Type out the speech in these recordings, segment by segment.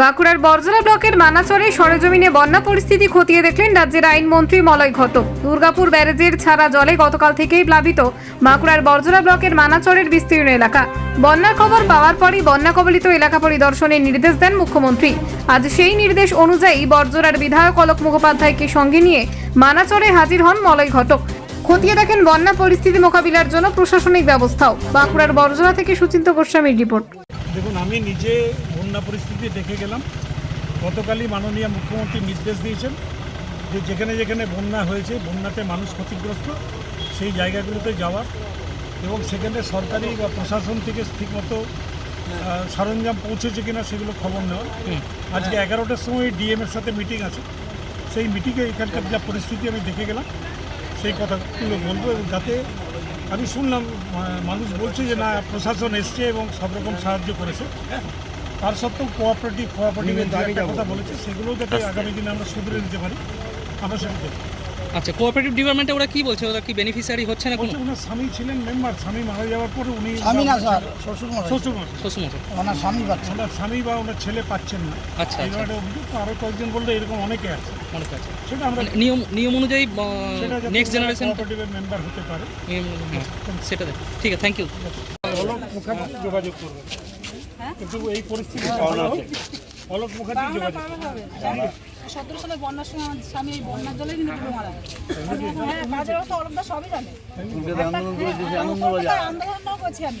বাঁকুড়ার বরজলা ব্লকের মানাচরে সরেজমিনে বন্যা পরিস্থিতি খতিয়ে দেখলেন রাজ্যের আইনমন্ত্রী মলয় ঘটক। দুর্গাপুর ব্যারেজের ছাড়া জলে গতকাল থেকেই প্লাবিত বাঁকুড়ার বরজলা ব্লকের মানাচরের বিস্তীর্ণ এলাকা। বন্যার খবর পাওয়ার পরই বন্যা কবলিত এলাকা পরিদর্শনের নির্দেশ দেন মুখ্যমন্ত্রী। আজ সেই নির্দেশ অনুযায়ী বরজলার বিধায়ক অলোক মুখোপাধ্যায়কে সঙ্গে নিয়ে মানাচরে হাজির হন মলয় ঘটক। খতিয়ে দেখেন বন্যা পরিস্থিতি মোকাবিলার জন্য প্রশাসনিক ব্যবস্থাও। বাঁকুড়ার বরজলা থেকে সুচিন্ত গোস্বামীর রিপোর্ট। দেখুন আমি নিজে বন্যা পরিস্থিতি দেখে গেলাম। গতকালই মাননীয় মুখ্যমন্ত্রী নির্দেশ দিয়েছেন যে যেখানে যেখানে বন্যা হয়েছে বন্যাতে মানুষ ক্ষতিগ্রস্ত সেই জায়গাগুলোতে যাওয়ার এবং সেখানে সরকারি বা প্রশাসন থেকে ঠিকমতো সরঞ্জাম পৌঁছেছে কিনা সেগুলো খবর নেওয়া। আজকে এগারোটার সময় ডিএম এর সাথে মিটিং আছে। সেই মিটিংয়ে এখানকার যা পরিস্থিতি আমি দেখে গেলাম সেই কথাগুলো বলব এবং যাতে আমি শুনলাম মানুষ বলছে যে না প্রশাসন এসছে এবং সব রকম সাহায্য করেছে। তার সত্ত্বেও কোঅপারেটিভ কোঅপারেটিভের দাবি কথা বলেছে সেগুলোও যাতে আগামী দিনে আমরা শুধরে নিতে পারি আমরা সেটা আচ্ছা কোঅপারেটিভ ডিপার্টমেন্টে ওরা কি বলছে? ওরা কি বেনিফিশিয়ারি হচ্ছে না কোনো? ওনার স্বামী ছিলেন মেম্বার স্বামী মারা যাওয়ার পরে উনি স্বামী না স্যার শ্বশুর মশাই শ্বশুর মশাই। শ্বশুরমশাই। ওনার স্বামী পাচ্ছে ওনার স্বামী বা ওনার ছেলে পাচ্ছেন না। আচ্ছা, এই আচ্ছা। একটা অভিযোগ তো আরও কয়েকজন বললে এরকম অনেকে আছে। মনে আছে। সেটা আমরা মানে নিয়ম নিয়ম অনুযায়ী নেক্সট জেনারেশন কোঅপারেটিভের মেম্বার হতে পারে। নিয়ম সেটা দেখ। ঠিক আছে থ্যাংক ইউ যোগাযোগ করবে। কিন্তু এই পরিস্থিতি অলোক মুখার্জি যোগাযোগ করবে। সতেরো সালে বন্যার সময় আমার স্বামী এই বন্যার জলেই কিন্তু ডুবে মারা হ্যাঁ কাজের অবস্থা অলমদা সবই জানে। আন্দোলনটাও করছি আমি।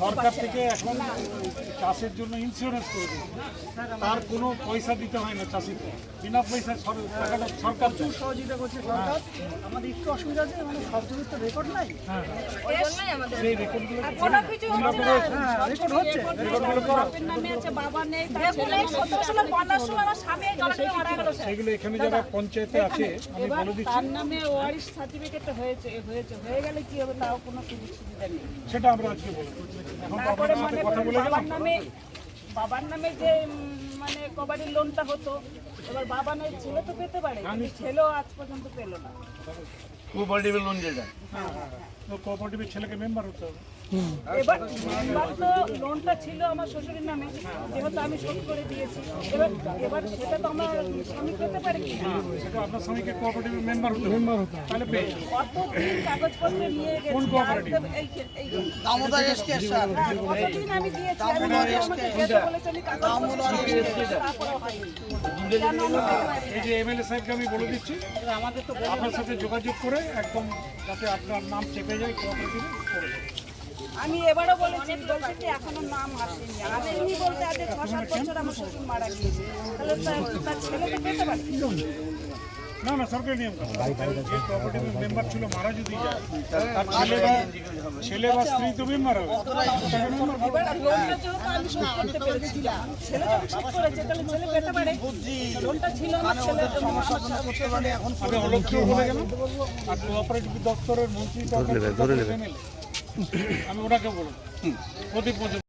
সরকার থেকে এখন চাষের জন্য ইন্স্যুরেন্স করে তার কোনো পয়সা দিতে হয় না চাষিকে বিনা পয়সা টাকাটা সরকার দেয়। সহযোগিতা করছে সরকার। আমাদের একটু অসুবিধা আছে মানে সব জমির তো রেকর্ড নাই। হ্যাঁ। সেই রেকর্ডগুলো হচ্ছে হ্যাঁ রেকর্ড। সেগুলো এখানে যারা পঞ্চায়েতে আছে আমি বলে দিচ্ছি। তার নামে ওয়ারিশ সার্টিফিকেট হয়েছে হয়েছে হয়ে গেলে কি হবে তাও কোনো সুযোগ সুবিধা নেই। সেটা আমরা আজকে বলব। এখন তো সাথে মানে কথা বলে গেলাম বাবার নামে বাবার নামে যে মানে কবাডির লোনটা হতো এবার বাবা নয় ছেলে তো পেতে পারে আমি ছেলেও আজ পর্যন্ত পেল না। কোঅপারেটিভের ছেলেকে মেম্বার হতে হবে। এবার এবার তো লোনটা ছিল আমার শ্বশুরের নামে যেহেতু আমি শোধ করে দিয়েছি। এবার এবার সেটা তো আমার স্বামী পেতে পারে কি সেটা আপনার স্বামীকে কোঅপারেটিভের মেম্বার হতে মেম্বার হতে তাহলে। কতদিন কাগজপত্র নিয়ে গেছি? কোন? আজ এই এই দামোদর এসকে স্যার। হ্যাঁ, কতদিন আমি দিয়েছি? আমি আমাকে যেতে বলেছে আমি কাগজপত্র নিয়ে গেছি, হয়নি। কেন আমি পেতে পারি? এই যে এমএলএ সাহেবকে আমি বলে দিচ্ছি। আমাদের তো আপনার সাথে যোগাযোগ করে একদম যাতে আপনার নাম চেপে যায় কোঅপারেটিভে করে দেবে। আমি এবারও বলেছি বলছে কি এখনও নাম আসেনি। আসেনি বলতে আজ ছ সাত বছর আমার শ্বশুর মারা গিয়েছে। তাহলে তার- তার ছেলে তো পেতে পারে? না না সরকারি নিয়ম যে কোঅপারেটিভের মেম্বার ছিল মারা যদি যায় তার ছেলে বা ছেলে বা স্ত্রী তো মেম্বার হবে। আমি অলক্ষেও বলে গেলাম। আর কোঅপারেটিভ দপ্তরের মন্ত্রী আমি ওনাকে বলব। প্রদীপ মজুমদার।